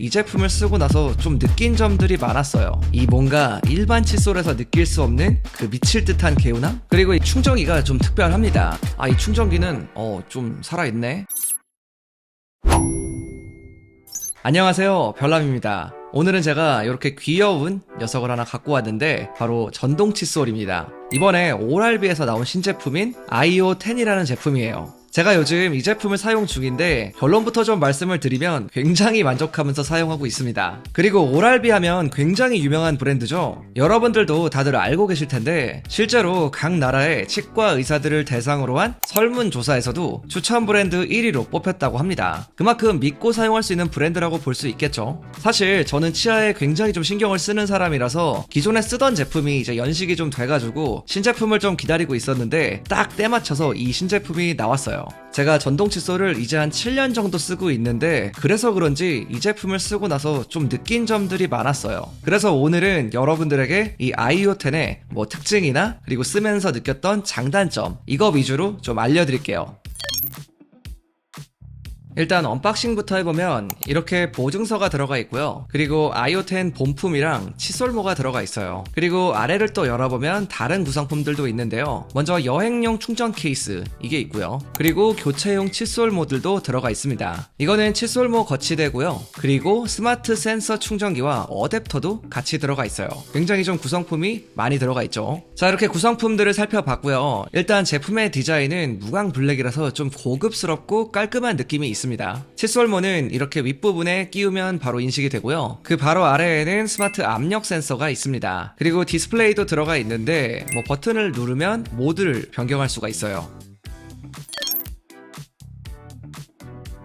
이 제품을 쓰고 나서 좀 느낀 점들이 많았어요. 이 뭔가 일반 칫솔에서 느낄 수 없는 그 미칠 듯한 개운함? 그리고 이 충전기가 좀 특별합니다. 아, 이 충전기는 어, 좀 살아있네. 안녕하세요. 별남입니다. 오늘은 제가 이렇게 귀여운 녀석을 하나 갖고 왔는데 바로 전동 칫솔입니다. 이번에 오랄비에서 나온 신제품인 아이오 10이라는 제품이에요. 제가 요즘 이 제품을 사용 중인데 결론부터 좀 말씀을 드리면 굉장히 만족하면서 사용하고 있습니다. 그리고 오랄비 하면 굉장히 유명한 브랜드죠. 여러분들도 다들 알고 계실 텐데 실제로 각 나라의 치과 의사들을 대상으로 한 설문조사에서도 추천 브랜드 1위로 뽑혔다고 합니다. 그만큼 믿고 사용할 수 있는 브랜드라고 볼 수 있겠죠. 사실 저는 치아에 굉장히 좀 신경을 쓰는 사람이라서 기존에 쓰던 제품이 이제 연식이 좀 돼가지고 신제품을 좀 기다리고 있었는데 딱 때 맞춰서 이 신제품이 나왔어요. 제가 전동 칫솔을 이제 한 7년 정도 쓰고 있는데 그래서 그런지 이 제품을 쓰고 나서 좀 느낀 점들이 많았어요. 그래서 오늘은 여러분들에게 이 아이오 10의 뭐 특징이나 그리고 쓰면서 느꼈던 장단점 이거 위주로 좀 알려드릴게요. 일단 언박싱부터 해보면 이렇게 보증서가 들어가 있고요. 그리고 아이오10 본품이랑 칫솔모가 들어가 있어요. 그리고 아래를 또 열어보면 다른 구성품들도 있는데요. 먼저 여행용 충전 케이스 이게 있고요. 그리고 교체용 칫솔모들도 들어가 있습니다. 이거는 칫솔모 거치대고요. 그리고 스마트 센서 충전기와 어댑터도 같이 들어가 있어요. 굉장히 좀 구성품이 많이 들어가 있죠. 자 이렇게 구성품들을 살펴봤고요. 일단 제품의 디자인은 무광 블랙이라서 좀 고급스럽고 깔끔한 느낌이 있습니다. 칫솔모는 이렇게 윗부분에 끼우면 바로 인식이 되고요. 그 바로 아래에는 스마트 압력 센서가 있습니다. 그리고 디스플레이도 들어가 있는데 뭐 버튼을 누르면 모드를 변경할 수가 있어요.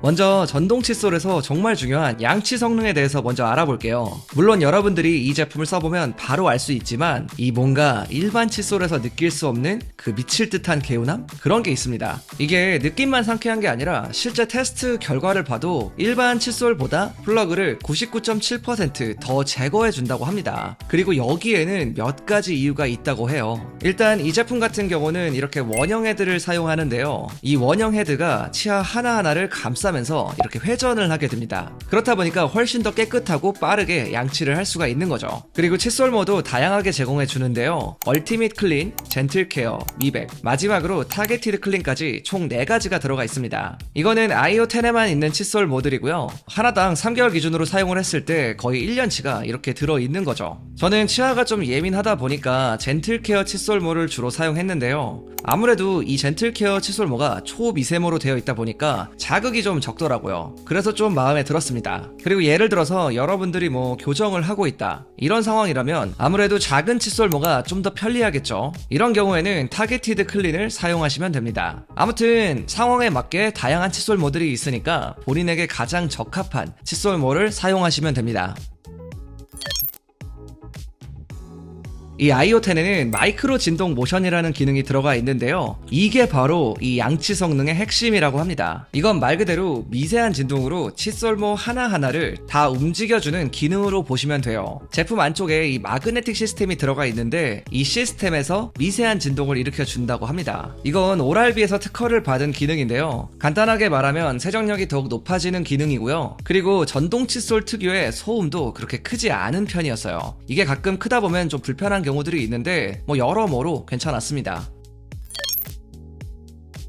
먼저 전동 칫솔에서 정말 중요한 양치 성능에 대해서 먼저 알아볼게요. 물론 여러분들이 이 제품을 써보면 바로 알 수 있지만 이 뭔가 일반 칫솔에서 느낄 수 없는 그 미칠 듯한 개운함? 그런 게 있습니다. 이게 느낌만 상쾌한 게 아니라 실제 테스트 결과를 봐도 일반 칫솔보다 플러그를 99.7%더 제거해 준다고 합니다. 그리고 여기에는 몇 가지 이유가 있다고 해요. 일단 이 제품 같은 경우는 이렇게 원형 헤드를 사용하는데요. 이 원형 헤드가 치아 하나하나를 감싸 면서 이렇게 회전을 하게 됩니다. 그렇다 보니까 훨씬 더 깨끗하고 빠르게 양치를 할 수가 있는 거죠. 그리고 칫솔모도 다양하게 제공해 주는데요. 얼티밋 클린, 젠틀 케어, 미백, 마지막으로 타겟티드 클린까지 총 4가지가 들어가 있습니다. 이거는 아이오 10에만 있는 칫솔 모델이고요. 하나당 3개월 기준으로 사용을 했을 때 거의 1년치가 이렇게 들어 있는 거죠. 저는 치아가 좀 예민하다 보니까 젠틀 케어 칫솔모를 주로 사용했는데요. 아무래도 이 젠틀 케어 칫솔모가 초미세모로 되어 있다 보니까 자극이 좀 적더라고요. 그래서 좀 마음에 들었습니다. 그리고 예를 들어서 여러분들이 뭐 교정을 하고 있다. 이런 상황이라면 아무래도 작은 칫솔모가 좀 더 편리하겠죠. 이런 경우에는 타겟티드 클린을 사용하시면 됩니다. 아무튼 상황에 맞게 다양한 칫솔모들이 있으니까 본인에게 가장 적합한 칫솔모를 사용하시면 됩니다. 이 아이오 10에는 마이크로 진동 모션이라는 기능이 들어가 있는데요. 이게 바로 이 양치 성능의 핵심이라고 합니다. 이건 말 그대로 미세한 진동으로 칫솔모 하나하나를 다 움직여주는 기능으로 보시면 돼요. 제품 안쪽에 이 마그네틱 시스템이 들어가 있는데 이 시스템에서 미세한 진동을 일으켜 준다고 합니다. 이건 오랄비에서 특허를 받은 기능인데요. 간단하게 말하면 세정력이 더욱 높아지는 기능이고요. 그리고 전동 칫솔 특유의 소음도 그렇게 크지 않은 편이었어요. 이게 가끔 크다 보면 좀 불편한 경우들이 있는데 뭐 여러모로 괜찮았습니다.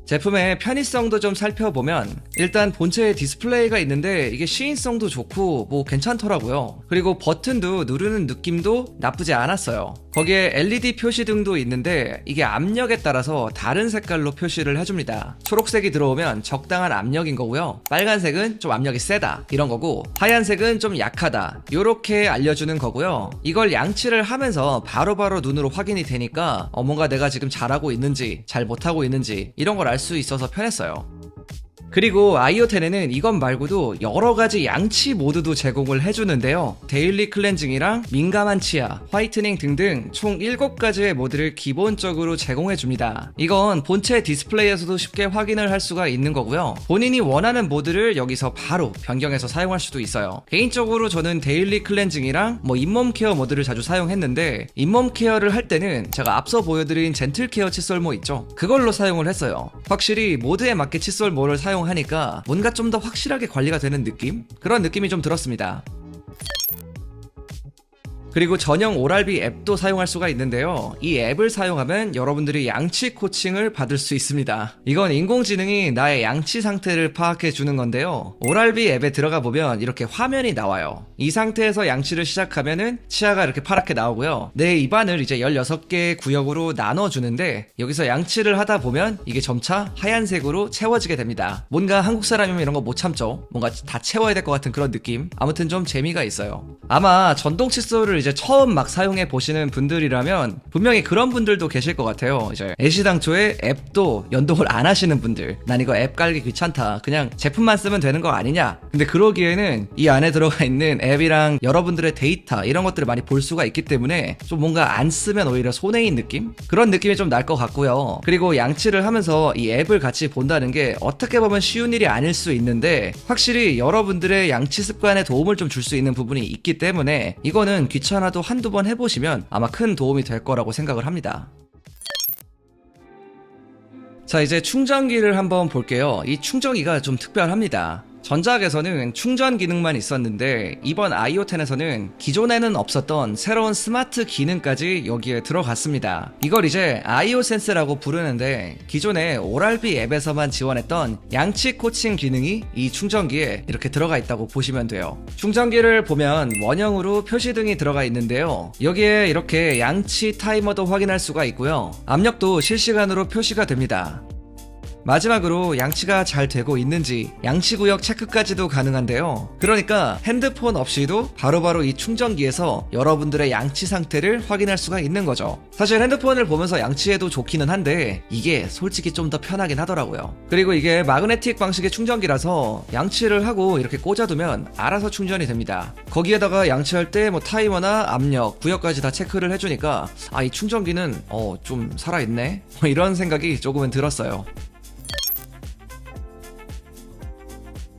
제품의 편의성도 좀 살펴보면 일단 본체에 디스플레이가 있는데 이게 시인성도 좋고 뭐 괜찮더라고요. 그리고 버튼도 누르는 느낌도 나쁘지 않았어요. 거기에 LED 표시 등도 있는데 이게 압력에 따라서 다른 색깔로 표시를 해줍니다. 초록색이 들어오면 적당한 압력인 거고요. 빨간색은 좀 압력이 세다 이런 거고 하얀색은 좀 약하다 이렇게 알려주는 거고요. 이걸 양치를 하면서 바로바로 눈으로 확인이 되니까 어, 뭔가 내가 지금 잘하고 있는지 잘 못하고 있는지 이런 걸 알수 있어서 편했어요. 그리고 아이오 10에는 이것 말고도 여러 가지 양치 모드도 제공을 해주는데요. 데일리 클렌징이랑 민감한 치아, 화이트닝 등등 총 7가지의 모드를 기본적으로 제공해줍니다. 이건 본체 디스플레이에서도 쉽게 확인을 할 수가 있는 거고요. 본인이 원하는 모드를 여기서 바로 변경해서 사용할 수도 있어요. 개인적으로 저는 데일리 클렌징이랑 뭐 잇몸 케어 모드를 자주 사용했는데 잇몸 케어를 할 때는 제가 앞서 보여드린 젠틀 케어 칫솔모 있죠? 그걸로 사용을 했어요. 확실히 모드에 맞게 칫솔모를 사용 하니까 뭔가 좀 더 확실하게 관리가 되는 느낌? 그런 느낌이 좀 들었습니다. 그리고 전용 오랄비 앱도 사용할 수가 있는데요. 이 앱을 사용하면 여러분들이 양치 코칭을 받을 수 있습니다. 이건 인공지능이 나의 양치 상태를 파악해 주는 건데요. 오랄비 앱에 들어가 보면 이렇게 화면이 나와요. 이 상태에서 양치를 시작하면은 치아가 이렇게 파랗게 나오고요. 내 입안을 이제 16개의 구역으로 나눠 주는데 여기서 양치를 하다 보면 이게 점차 하얀색으로 채워지게 됩니다. 뭔가 한국 사람이면 이런 거 못 참죠. 뭔가 다 채워야 될 것 같은 그런 느낌. 아무튼 좀 재미가 있어요. 아마 전동 칫솔을 이제 처음 막 사용해 보시는 분들이라면 분명히 그런 분들도 계실 것 같아요. 이제 애시당초에 앱도 연동을 안 하시는 분들. 난 이거 앱 깔기 귀찮다. 그냥 제품만 쓰면 되는 거 아니냐. 근데 그러기에는 이 안에 들어가 있는 앱이랑 여러분들의 데이터 이런 것들을 많이 볼 수가 있기 때문에 좀 뭔가 안 쓰면 오히려 손해인 느낌? 그런 느낌이 좀 날 것 같고요. 그리고 양치를 하면서 이 앱을 같이 본다는 게 어떻게 보면 쉬운 일이 아닐 수 있는데 확실히 여러분들의 양치 습관에 도움을 좀 줄 수 있는 부분이 있기 때문에 이거는 귀찮 아도 한두 번 해보시면 아마 큰 도움이 될 거라고 생각을 합니다. 자, 이제 충전기를 한번 볼게요. 이 충전기가 좀 특별합니다. 전작에서는 충전 기능만 있었는데 이번 아이오10에서는 기존에는 없었던 새로운 스마트 기능까지 여기에 들어갔습니다. 이걸 이제 아이오 센스라고 부르는데 기존에 오랄비 앱에서만 지원했던 양치 코칭 기능이 이 충전기에 이렇게 들어가 있다고 보시면 돼요. 충전기를 보면 원형으로 표시등이 들어가 있는데요. 여기에 이렇게 양치 타이머도 확인할 수가 있고요. 압력도 실시간으로 표시가 됩니다. 마지막으로 양치가 잘 되고 있는지 양치 구역 체크까지도 가능한데요. 그러니까 핸드폰 없이도 바로바로 이 충전기에서 여러분들의 양치 상태를 확인할 수가 있는 거죠. 사실 핸드폰을 보면서 양치해도 좋기는 한데 이게 솔직히 좀 더 편하긴 하더라고요. 그리고 이게 마그네틱 방식의 충전기라서 양치를 하고 이렇게 꽂아두면 알아서 충전이 됩니다. 거기에다가 양치할 때 뭐 타이머나 압력, 구역까지 다 체크를 해주니까 아 이 충전기는 어 좀 살아있네 뭐 이런 생각이 조금은 들었어요.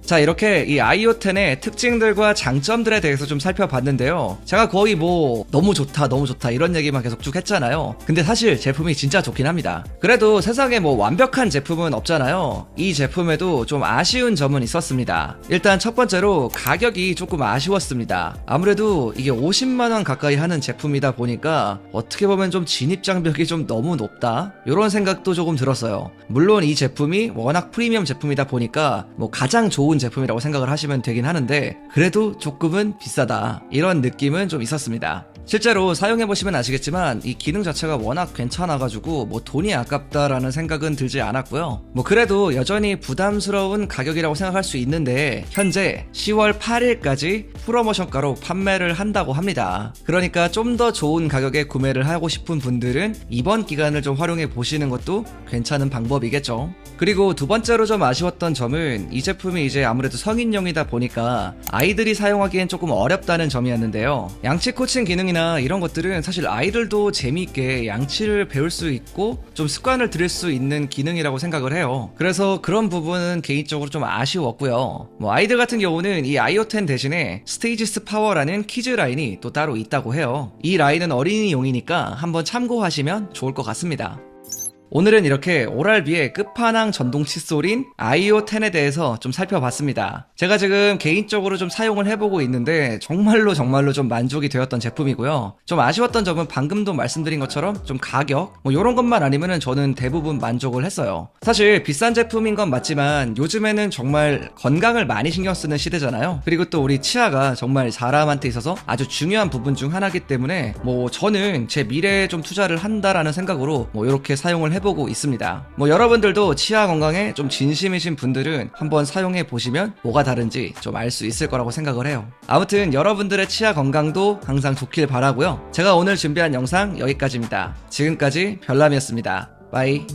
자, 이렇게 이 아이오10의 특징들과 장점들에 대해서 좀 살펴봤는데요. 제가 거의 뭐, 너무 좋다, 너무 좋다, 이런 얘기만 계속 쭉 했잖아요. 근데 사실 제품이 진짜 좋긴 합니다. 그래도 세상에 뭐 완벽한 제품은 없잖아요. 이 제품에도 좀 아쉬운 점은 있었습니다. 일단 첫 번째로 가격이 조금 아쉬웠습니다. 아무래도 이게 50만원 가까이 하는 제품이다 보니까 어떻게 보면 좀 진입장벽이 좀 너무 높다? 이런 생각도 조금 들었어요. 물론 이 제품이 워낙 프리미엄 제품이다 보니까 뭐 가장 좋은 제품이라고 생각을 하시면 되긴 하는데 그래도 조금은 비싸다 이런 느낌은 좀 있었습니다. 실제로 사용해보시면 아시겠지만 이 기능 자체가 워낙 괜찮아가지고 뭐 돈이 아깝다라는 생각은 들지 않았고요. 뭐 그래도 여전히 부담스러운 가격이라고 생각할 수 있는데 현재 10월 8일까지 프로모션가로 판매를 한다고 합니다. 그러니까 좀 더 좋은 가격에 구매를 하고 싶은 분들은 이번 기간을 좀 활용해 보시는 것도 괜찮은 방법이겠죠. 그리고 두 번째로 좀 아쉬웠던 점은 이 제품이 이제 아무래도 성인용이다 보니까 아이들이 사용하기엔 조금 어렵다는 점이었는데요. 양치 코칭 기능이나 이런 것들은 사실 아이들도 재미있게 양치를 배울 수 있고 좀 습관을 들일 수 있는 기능이라고 생각을 해요. 그래서 그런 부분은 개인적으로 좀 아쉬웠고요. 뭐 아이들 같은 경우는 이 아이오10 대신에 스테이지스 파워라는 키즈 라인이 또 따로 있다고 해요. 이 라인은 어린이용이니까 한번 참고하시면 좋을 것 같습니다. 오늘은 이렇게 오랄비의 끝판왕 전동 칫솔인 아이오10에 대해서 좀 살펴봤습니다. 제가 지금 개인적으로 좀 사용을 해보고 있는데 정말로 정말로 좀 만족이 되었던 제품이고요. 좀 아쉬웠던 점은 방금도 말씀드린 것처럼 좀 가격 뭐 이런 것만 아니면은 저는 대부분 만족을 했어요. 사실 비싼 제품인 건 맞지만 요즘에는 정말 건강을 많이 신경 쓰는 시대잖아요. 그리고 또 우리 치아가 정말 사람한테 있어서 아주 중요한 부분 중 하나이기 때문에 뭐 저는 제 미래에 좀 투자를 한다라는 생각으로 뭐 이렇게 사용을 해보고 있습니다. 뭐 여러분들도 치아 건강에 좀 진심이신 분들은 한번 사용해 보시면 뭐가 다른지 좀 알 수 있을 거라고 생각을 해요. 아무튼 여러분들의 치아 건강도 항상 좋길 바라고요. 제가 오늘 준비한 영상 여기까지입니다. 지금까지 별남이었습니다. 바이.